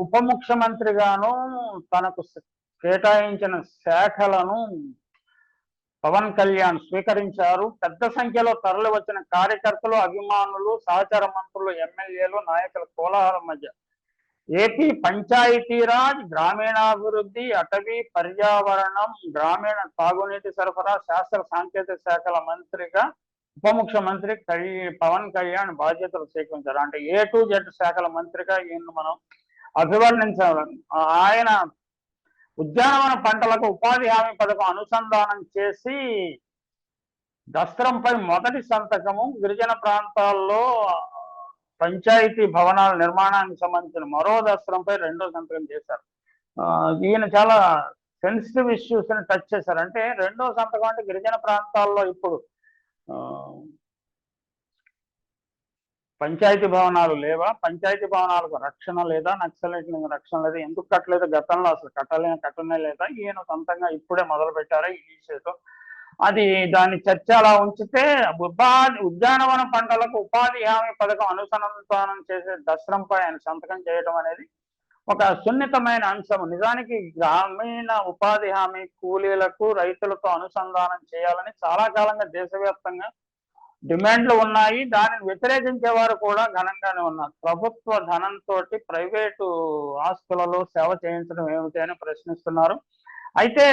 ఉప ముఖ్యమంత్రిగాను తనకు కేటాయించిన శాఖలను పవన్ కళ్యాణ్ స్వీకరించారు. పెద్ద సంఖ్యలో తరలి వచ్చిన కార్యకర్తలు అభిమానులు సహచార మంత్రులు ఎమ్మెల్యేలు నాయకుల కోలాహలం మధ్య ఏపీ పంచాయతీరాజ్ గ్రామీణాభివృద్ధి అటవీ పర్యావరణం గ్రామీణ తాగునీటి సరఫరా శాస్త్ర సాంకేతిక శాఖల మంత్రిగా ఉప ముఖ్యమంత్రి పవన్ కళ్యాణ్ బాధ్యతలు స్వీకరించారు. అంటే ఏ టు జెడ్ శాఖల మంత్రిగా ఈయన మనం అభివర్ణించాలి ఆయన ఉద్యానవన పంటలకు ఉపాధి హామీ పథకం అనుసంధానం చేసి దస్త్రంపై మొదటి సంతకము గిరిజన ప్రాంతాల్లో పంచాయతీ భవనాల నిర్మాణానికి సంబంధించిన మరో దస్త్రంపై రెండో సంతకం చేశారు. ఈయన చాలా సెన్సిటివ్ ఇష్యూస్ని టచ్ చేశారు. అంటే రెండో సంతకం అంటే గిరిజన ప్రాంతాల్లో ఇప్పుడు పంచాయతీ భవనాలు లేవా? పంచాయతీ భవనాలకు రక్షణ లేదా? నక్సలైట్ల రక్షణ లేదా? ఎందుకు కట్టలేదు? గతంలో అసలు కట్టలే కట్టనే లేదా? ఈయన సొంతంగా ఇప్పుడే మొదలు పెట్టారా ఈ విషయంతో అది దాని చర్చ అలా ఉంచితే ఉపాధి ఉద్యానవన పంటలకు ఉపాధి హామీ పథకం అనుసంధానం చేసే దశరంపై ఆయన సంతకం చేయడం అనేది ఒక సున్నితమైన అంశం నిజానికి గ్రామీణ ఉపాధి హామీ కూలీలకు రైతులతో అనుసంధానం చేయాలని చాలా కాలంగా దేశవ్యాప్తంగా డిమాండ్లు ఉన్నాయి. దానిని వ్యతిరేకించే వారు కూడా ఘనంగానే ఉన్నారు. ప్రభుత్వ ధనంతో ప్రైవేటు ఆస్తులలో సేవ చేయించడం ఏమిటి అని ప్రశ్నిస్తున్నారు. అయితే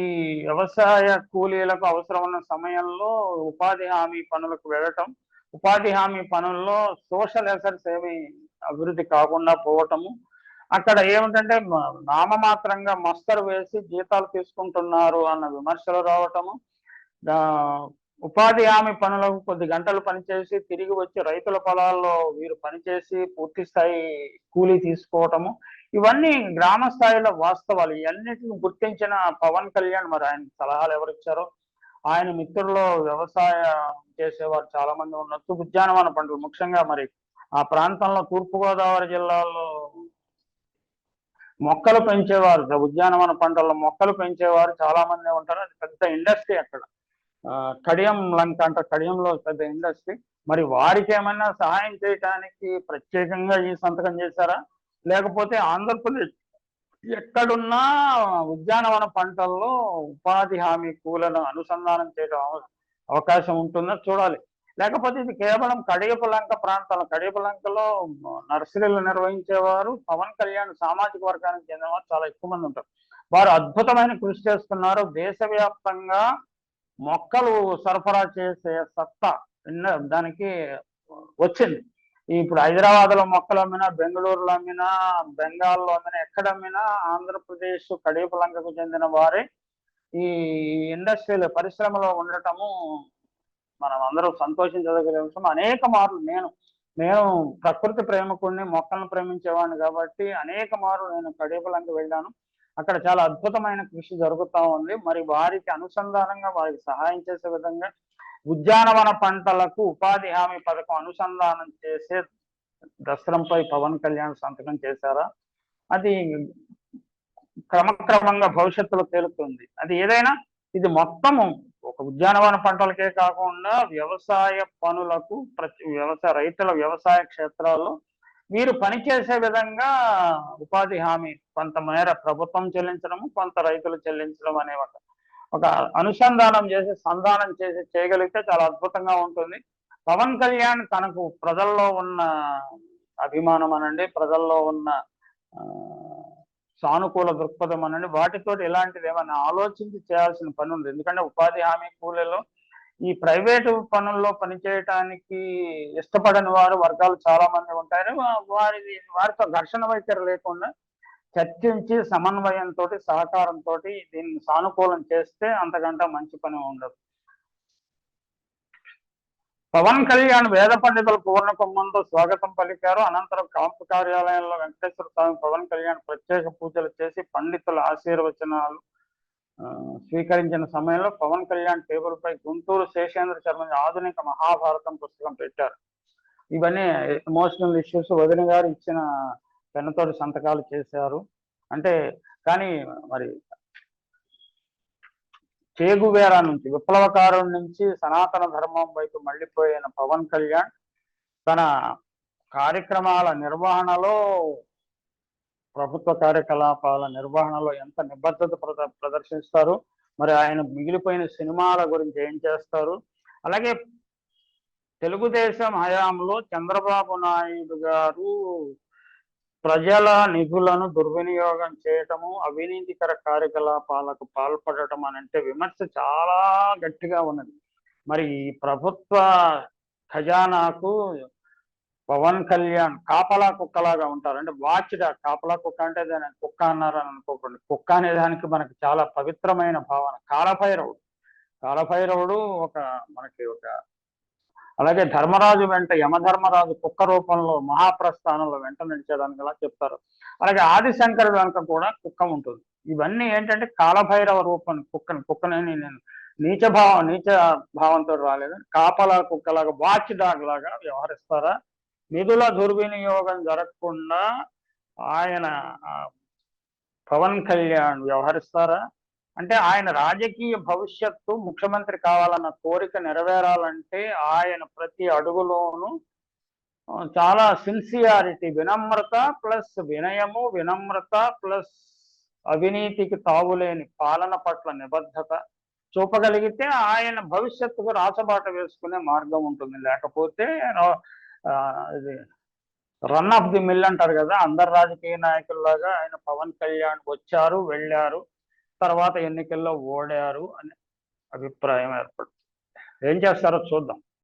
ఈ వ్యవసాయ కూలీలకు అవసరం ఉన్న సమయంలో ఉపాధి హామీ పనులకు వెళ్ళటం ఉపాధి హామీ పనుల్లో సోషల్ ఎసర్స్ ఏమి అభివృద్ధి కాకుండా పోవటము అక్కడ ఏమిటంటే నామమాత్రంగా మస్తరు వేసి జీతాలు తీసుకుంటున్నారు అన్న విమర్శలు రావటము ఉపాధి హామీ పనులకు కొద్ది గంటలు పనిచేసి తిరిగి వచ్చి రైతుల పొలాల్లో వీరు పనిచేసి పూర్తి స్థాయి కూలీ తీసుకోవటము. ఇవన్నీ గ్రామ స్థాయిలో వాస్తవాలు. ఇవన్నిటిని గుర్తించిన పవన్ కళ్యాణ్ మరి ఆయన సలహాలు ఎవరు ఇచ్చారో ఆయన మిత్రుల్లో వ్యవసాయ చేసేవారు చాలా మంది ఉండొచ్చు ఉద్యానవన పంటలు ముఖ్యంగా మరి ఆ ప్రాంతంలో తూర్పుగోదావరి జిల్లాలో మొక్కలు పెంచేవారు. ఉద్యానవన పంటల్లో మొక్కలు పెంచేవారు. చాలా మంది ఉంటారు. అది పెద్ద ఇండస్ట్రీ అక్కడ. కడియం లంక అంట కడియంలో పెద్ద ఇండస్ట్రీ. మరి వారికి ఏమైనా సహాయం చేయడానికి ప్రత్యేకంగా ఈ సంతకం చేశారా? లేకపోతే ఆంధ్రప్రదేశ్ ఎక్కడున్నా ఉద్యానవన పంటల్లో ఉపాధి హామీ కూలను అనుసంధానం చేయడం అవకాశం ఉంటుందో చూడాలి. లేకపోతే ఇది కేవలం కడియపలంక ప్రాంతాలు కడియపలంకలో నర్సరీలు నిర్వహించేవారు పవన్ కళ్యాణ్ సామాజిక వర్గానికి చెందిన వారు చాలా ఎక్కువ మంది ఉంటారు. వారు అద్భుతమైన కృషి చేస్తున్నారు. దేశవ్యాప్తంగా మొక్కలు సరఫరా చేసే సత్తా దానికి వచ్చింది. ఇప్పుడు హైదరాబాద్లో మొక్కలు అమ్మినా బెంగళూరులో అమ్మినా బెంగాల్లో అమ్మినా ఎక్కడ అమ్మినా ఆంధ్రప్రదేశ్ కడియపలంకకు చెందిన వారే ఈ ఇండస్ట్రీలో పరిశ్రమలో ఉండటము మనం అందరూ సంతోషించదగిన విషయం అనేక మార్లు నేను నేను ప్రకృతి ప్రేమకుడిని మొక్కలను ప్రేమించేవాడిని కాబట్టి అనేక మార్లు నేను కడియపలంక వెళ్ళాను. అక్కడ చాలా అద్భుతమైన కృషి జరుగుతూ ఉంది. మరి వారికి అనుసంధానంగా వారికి సహాయం చేసే విధంగా ఉద్యానవన పంటలకు ఉపాధి హామీ పథకం అనుసంధానం చేసే దసరంపై పవన్ కళ్యాణ్ సంతకం చేశారా? అది క్రమక్రమంగా భవిష్యత్తులో తేలుతుంది. అది ఏదైనా ఇది మొత్తము ఒక ఉద్యానవన పంటలకే కాకుండా వ్యవసాయ పనులకు ప్రతి వ్యవసాయ రైతుల వ్యవసాయ క్షేత్రాల్లో వీరు పనిచేసే విధంగా ఉపాధి హామీ కొంతమేర ప్రభుత్వం చెల్లించడము కొంత రైతులు చెల్లించడం అనే ఒక ఒక అనుసంధానం చేసి సంధానం చేసి చేయగలిగితే చాలా అద్భుతంగా ఉంటుంది. పవన్ కళ్యాణ్ తనకు ప్రజల్లో ఉన్న అభిమానం అనండి ప్రజల్లో ఉన్న సానుకూల దృక్పథం అనండి వాటితో ఇలాంటిది ఏమైనా ఆలోచించి చేయాల్సిన పని ఉంది. ఎందుకంటే ఉపాధి హామీ కూలీలో ఈ ప్రైవేటు పనుల్లో పనిచేయటానికి ఇష్టపడని వారు వర్గాలు చాలా మంది ఉంటారు. వారి వారితో ఘర్షణ వైఖరి లేకుండా చర్చించి సమన్వయంతో సహకారంతో దీన్ని సానుకూలం చేస్తే అంతకంటే మంచి పని ఉండదు. పవన్ కళ్యాణ్ వేద పండితుల పూర్ణ కుంభంతో స్వాగతం పలికారు. అనంతరం కాంపు కార్యాలయంలో వెంకటేశ్వర స్వామి పవన్ కళ్యాణ్ ప్రత్యేక పూజలు చేసి పండితుల ఆశీర్వచనాలు స్వీకరించిన సమయంలో పవన్ కళ్యాణ్ టేబుల్ పై గుంటూరు శేషేంద్ర శర్మ ఆధునిక మహాభారతం పుస్తకం పెట్టారు. ఇవన్నీ ఎమోషనల్ ఇష్యూస్ వదిన గారు ఇచ్చిన పెన్నతోటి సంతకాలు చేశారు. అంటే కానీ మరి చేగువేరా నుంచి విప్లవకారుల నుంచి సనాతన ధర్మం వైపు మళ్ళీపోయిన పవన్ కళ్యాణ్ తన కార్యక్రమాల నిర్వహణలో ప్రభుత్వ కార్యకలాపాల నిర్వహణలో ఎంత నిబద్ధత ప్రద- ప్రదర్శిస్తారు? మరి ఆయన మిగిలిపోయిన సినిమాల గురించి ఏం చేస్తారు? అలాగే తెలుగుదేశం హయాంలో చంద్రబాబు నాయుడు గారు ప్రజల నిధులను దుర్వినియోగం చేయటము అవినీతికర కార్యకలాపాలకు పాల్పడటం అని అంటే విమర్శ చాలా గట్టిగా ఉన్నది. మరి ఈ ప్రభుత్వ ఖజానాకు పవన్ కళ్యాణ్ కాపలా కుక్కలాగా ఉంటారు. అంటే వాచ్ డాగ్ కాపలా కుక్క అంటే దాని కుక్క అన్నారని అనుకోకండి. కుక్క అనే దానికి మనకి చాలా పవిత్రమైన భావన. కాలభైరవుడు. కాలభైరవుడు ఒక మనకి ఒక అలాగే ధర్మరాజు వెంట యమధర్మరాజు కుక్క రూపంలో మహాప్రస్థానంలో వెంట నడిచేదానికి అలా చెప్తారు. అలాగే ఆదిశంకర్ వెనక కూడా కుక్క ఉంటుంది. ఇవన్నీ ఏంటంటే కాలభైరవ రూపం కుక్కని కుక్కని నేను నీచ భావం నీచ భావంతో రాలేదు కాపలా కుక్కలాగా వాచ్ డాగ్ లాగా వ్యవహరిస్తారా? నిధుల దుర్వినియోగం జరగకుండా ఆయన పవన్ కళ్యాణ్ వ్యవహరిస్తారా? అంటే ఆయన రాజకీయ భవిష్యత్తు ముఖ్యమంత్రి కావాలన్న కోరిక నెరవేరాలంటే ఆయన ప్రతి అడుగులోనూ చాలా సిన్సియారిటీ వినమ్రత ప్లస్ వినయము వినమ్రత ప్లస్ అవినీతికి తావులేని పాలన పట్ల నిబద్ధత చూపగలిగితే ఆయన భవిష్యత్తుకు రాచబాట వేసుకునే మార్గం ఉంటుంది. లేకపోతే రన్ ఆఫ్ ది మిల్ అంటారు కదా అందరు రాజకీయ నాయకుల్లాగా ఆయన పవన్ కళ్యాణ్ వచ్చారు వెళ్ళారు తర్వాత ఎన్నికల్లో ఓడారు అనే అభిప్రాయం ఏర్పడుతుంది. ఏం చేస్తారో చూద్దాం.